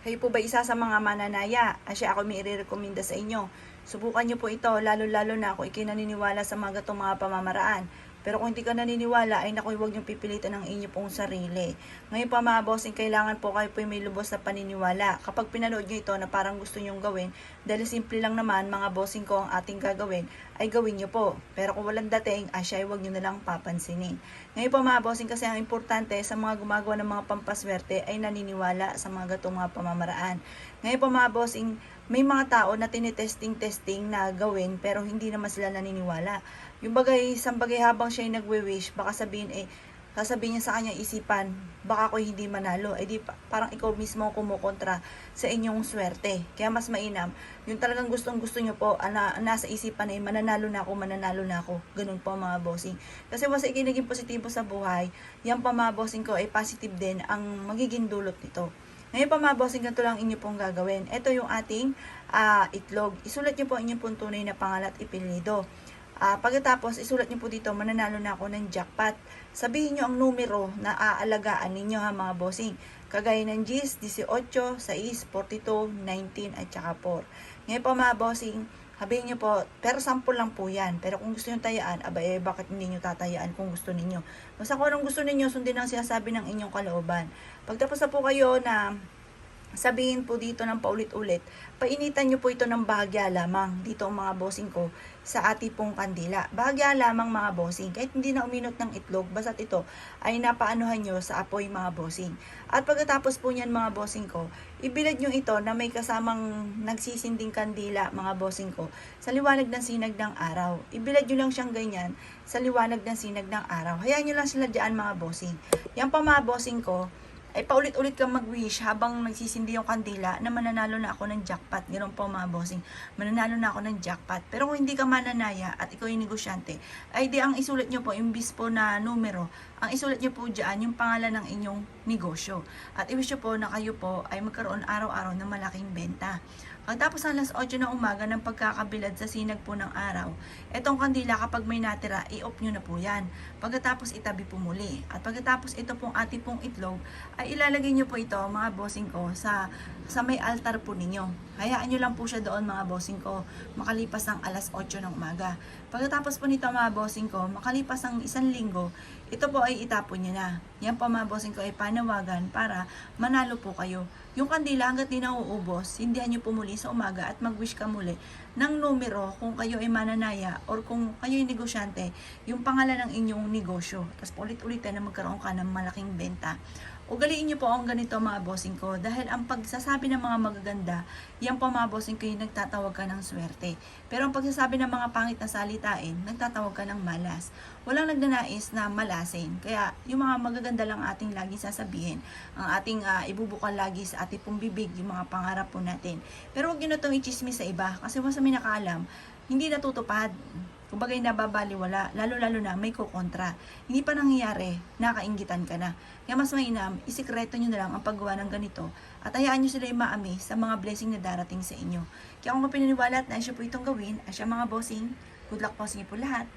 Kayo po ba isa sa mga mananaya? Asya ako may irerekomenda sa inyo. Subukan nyo po ito, lalo-lalo na kung ikinaniniwala sa mga gatong mga pamamaraan. Pero kung hindi ka naniniwala, ay naku, huwag niyong pipilitan ang inyo pong sarili. Ngayon pa mga bossing, kailangan po kayo po may lubos na paniniwala. Kapag pinanood nyo ito na parang gusto nyong gawin, dahil simple lang naman mga bossing ko ang ating gagawin, ay gawin nyo po. Pero kung walang dating, asya ay huwag nyo na lang papansinin. Ngayon pa mga bossing, kasi ang importante sa mga gumagawa ng mga pampaswerte ay naniniwala sa mga gatong mga pamamaraan. Ngayon pa mga bossing, may mga tao na tinitesting-testing na gawin pero hindi naman sila naniniwala. Yung bagay, isang bagay habang siya ay nagwe-wish, baka sabihin eh, sasabihin niya sa kanyang isipan, baka ako hindi manalo. Eh di pa- parang ikaw mismo ang kumukontra sa inyong swerte. Kaya mas mainam, yung talagang gustong gusto nyo po, ana, nasa isipan ay mananalo na ako, mananalo na ako. Ganun po mga bossing. Kasi once ay naging positibo sa buhay, yan pa mga bossing ko ay positive din ang magiging dulot nito. Ngayon pa mga bossing, ganito lang inyo pong gagawin. Ito yung ating ah, itlog. Isulat nyo po inyong pong tunay na pangalat at ipilido. Ah, pagkatapos, isulat niyo po dito, mananalo na ako ng jackpot. Sabihin niyo ang numero na aalagaan ninyo ha mga bossing. Kagaya ng GIS, 18, 6, 42, 19, at saka 4. Ngayon po mga bossing, sabihin niyo po, pero sample lang po yan. Pero kung gusto niyo tayaan, aba eh, bakit hindi niyo tatayaan kung gusto ninyo? Basta kung anong gusto ninyo, sundin ang sinasabi ng inyong kalooban. Pagtapos na po kayo na sabihin po dito ng paulit-ulit, painitan nyo po ito ng bahagya lamang dito ang mga bossing ko sa ati pong kandila. Bahagya lamang mga bossing, kahit hindi na uminot ng itlog, basta't ito ay napaanuhan nyo sa apoy mga bossing. At pagkatapos po niyan mga bossing ko, ibilad nyo ito na may kasamang nagsisinding kandila mga bossing ko sa liwanag ng sinag ng araw. Ibilad nyo lang siyang ganyan sa liwanag ng sinag ng araw. Hayaan nyo lang sila dyan mga bossing. Yan pa mga bossing ko, ay paulit-ulit kang mag-wish habang nagsisindi yung kandila na mananalo na ako ng jackpot. Ganoon po mga bossing. Mananalo na ako ng jackpot. Pero kung hindi ka mananaya at ikaw yung negosyante, ay di ang isulat nyo po, imbis po na numero, ang isulat nyo po dyan yung pangalan ng inyong negosyo. At i-wish po na kayo po ay magkaroon araw-araw ng malaking benta. Pagtapos ng alas 8 ng umaga ng pagkakabilad sa sinag po ng araw, etong kandila kapag may natira, i-off nyo na po yan. Pagkatapos itabi po muli. At pagkatapos ito pong ati pong itlog, ay ilalagay nyo po ito mga bossing ko sa, sa may altar po ninyo. Hayaan nyo lang po siya doon mga bossing ko makalipas ang alas 8 ng umaga. Pagkatapos po nito mga bossing ko, makalipas ang isang linggo, ito po ay itapon nyo na. Yan po mga bossing ko ay panawagan para manalo po kayo. Yung kandila hanggat di nauubos, hindihan nyo po muli sa umaga at mag-wish ka muli ng numero kung kayo ay mananaya or kung kayo ay negosyante, yung pangalan ng inyong negosyo. Tapos ulit-ulitin na magkaroon ka ng malaking benta. Ugaliin niyo po ang ganito mga bossing ko dahil ang pagsasabi ng mga magaganda, yan po mga bossing ko yung nagtatawag ka ng swerte. Pero ang pagsasabi ng mga pangit na salitain, nagtatawag ka ng malas. Walang nagnanais na malasin. Kaya yung mga magaganda lang ating lagi sasabihin, ang ating ah, ibubukal lagi sa ating pong bibig, yung mga pangarap po natin. Pero huwag nyo na itong sa iba kasi once may nakaalam, hindi natutupad. Kumbaga nababaliwala, lalo-lalo na may kukontra. Hindi pa nangyayari, nakaingitan ka na. Kaya mas mainam, isikreto nyo na lang ang paggawa ng ganito at hayaan nyo sila yung maami sa mga blessing na darating sa inyo. Kaya kung pinaniwala at naisyo po itong gawin, asya mga bossing, good luck po sa inyo po lahat.